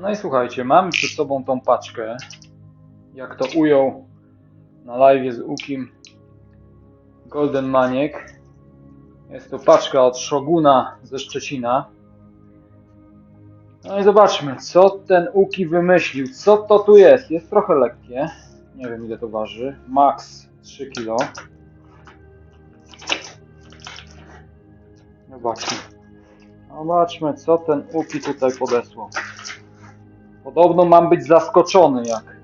No i słuchajcie, mamy przed sobą tą paczkę. Jak to ujął na live z Ukim Golden Maniek. Jest to paczka od Shoguna ze Szczecina. No i zobaczmy, co ten Uki wymyślił. Co to tu jest? Jest trochę lekkie. Nie wiem ile to waży. Max 3 kg. Zobaczmy. Zobaczmy, co ten Uki tutaj podesłał. Podobno mam być zaskoczony, jak,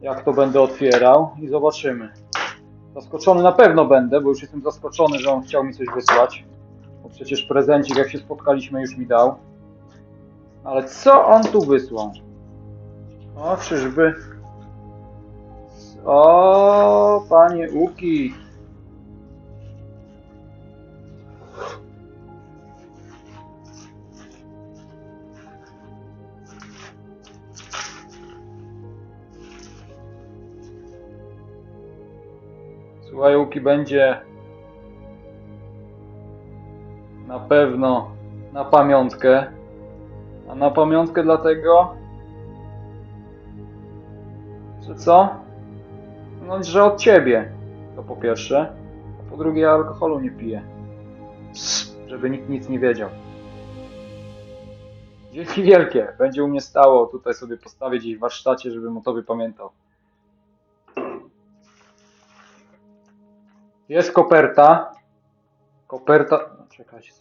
jak to będę otwierał i zobaczymy. Zaskoczony na pewno będę, bo już jestem zaskoczony, że on chciał mi coś wysłać. Bo przecież prezencik, jak się spotkaliśmy, już mi dał. Ale co on tu wysłał? O, czyżby... O, panie Uki. Łuki będzie na pewno na pamiątkę. A na pamiątkę dlatego, że co? No, że od ciebie. To po pierwsze. A po drugie, ja alkoholu nie piję. Żeby nikt nic nie wiedział. Dzięki wielkie. Będzie u mnie stało. Tutaj sobie postawię gdzieś w warsztacie, żebym o tobie pamiętał. Jest koperta. Koperta. Czekajcie.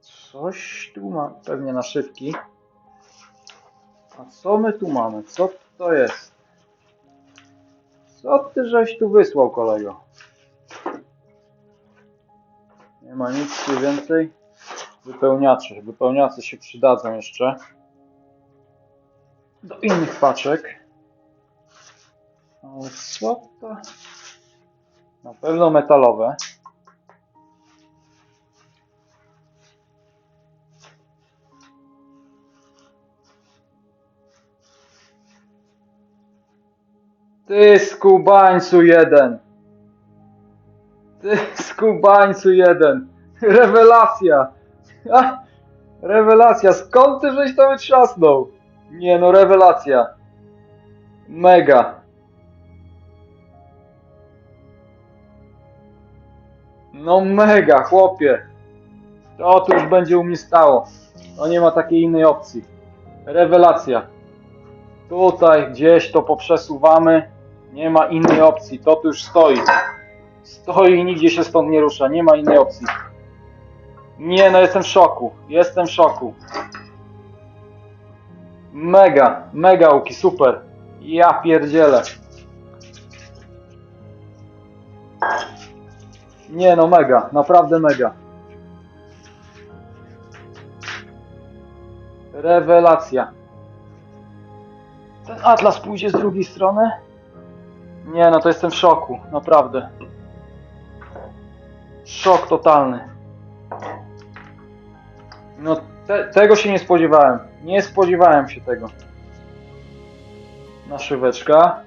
Coś tu ma. Pewnie naszywki. A co my tu mamy? Co to jest? Co ty żeś tu wysłał, kolego? Nie ma nic więcej. Wypełniacze. Wypełniacze się przydadzą jeszcze. Do innych paczek. Ale co to? Na pewno metalowe. Ty skubańcu jeden! Ty skubańcu jeden! Rewelacja! Ha! Rewelacja! Skąd ty żeś to wytrzasnął? Nie no, rewelacja! Mega! No mega, chłopie. To tu już będzie u mnie stało. No nie ma takiej innej opcji. Rewelacja. Tutaj gdzieś to poprzesuwamy. Nie ma innej opcji. To tu już stoi. Stoi i nigdzie się stąd nie rusza. Nie ma innej opcji. Nie, no jestem w szoku. Jestem w szoku. Mega, mega Uki, super. Ja pierdzielę. Nie no, mega, naprawdę mega. Rewelacja. Ten atlas pójdzie z drugiej strony? Nie no, to jestem w szoku, naprawdę. Szok totalny. No, te, tego się nie spodziewałem. Nie spodziewałem się tego. Naszyweczka.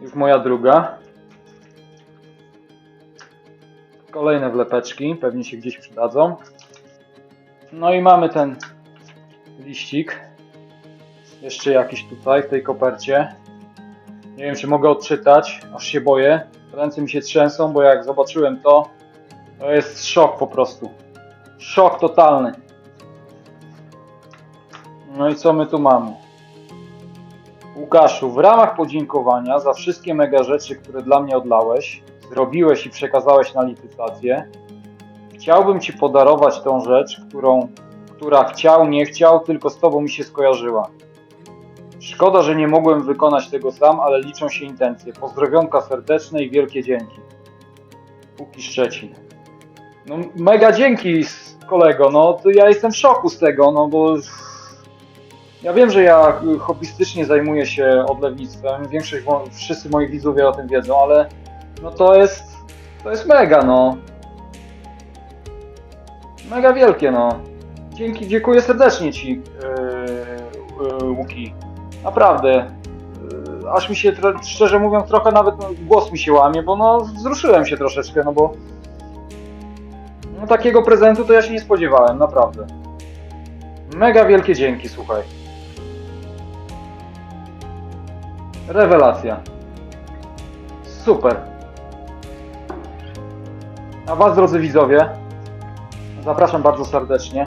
Już moja druga. Kolejne wlepeczki, pewnie się gdzieś przydadzą. No i mamy ten liścik. Jeszcze jakiś tutaj w tej kopercie. Nie wiem, czy mogę odczytać, aż się boję. Ręce mi się trzęsą, bo jak zobaczyłem to, to jest szok po prostu. Szok totalny. No i co my tu mamy? Łukaszu, w ramach podziękowania za wszystkie mega rzeczy, które dla mnie odlałeś, zrobiłeś i przekazałeś na licytację, chciałbym Ci podarować tą rzecz, którą, która chciał, nie chciał, tylko z Tobą mi się skojarzyła. Szkoda, że nie mogłem wykonać tego sam, ale liczą się intencje. Pozdrowionka serdeczne i wielkie dzięki. Póki Szczecin. No mega dzięki kolego, no to ja jestem w szoku z tego, no bo ja wiem, że ja hobbystycznie zajmuję się odlewnictwem, większość, wszyscy moi widzowie o tym wiedzą, ale no to jest, to jest mega, no. Mega wielkie, no. Dzięki, dziękuję serdecznie Ci, yy, yy, Łuki. Naprawdę. Yy, aż mi się, szczerze mówiąc, trochę nawet no, głos mi się łamie, bo no wzruszyłem się troszeczkę, no bo no, takiego prezentu to ja się nie spodziewałem, naprawdę. Mega wielkie dzięki, słuchaj. Rewelacja. Super. A Was, drodzy widzowie, zapraszam bardzo serdecznie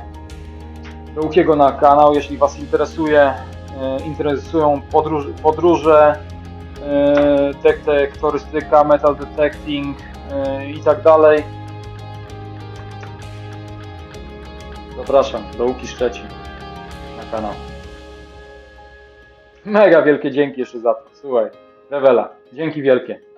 do Łukiego na kanał, jeśli Was interesuje, e, interesują podróż, podróże, e, detektorystyka, metal detecting e, i tak dalej. Zapraszam do Łuki Szczecin na kanał. Mega wielkie dzięki jeszcze za to. Słuchaj, rewela. Dzięki wielkie.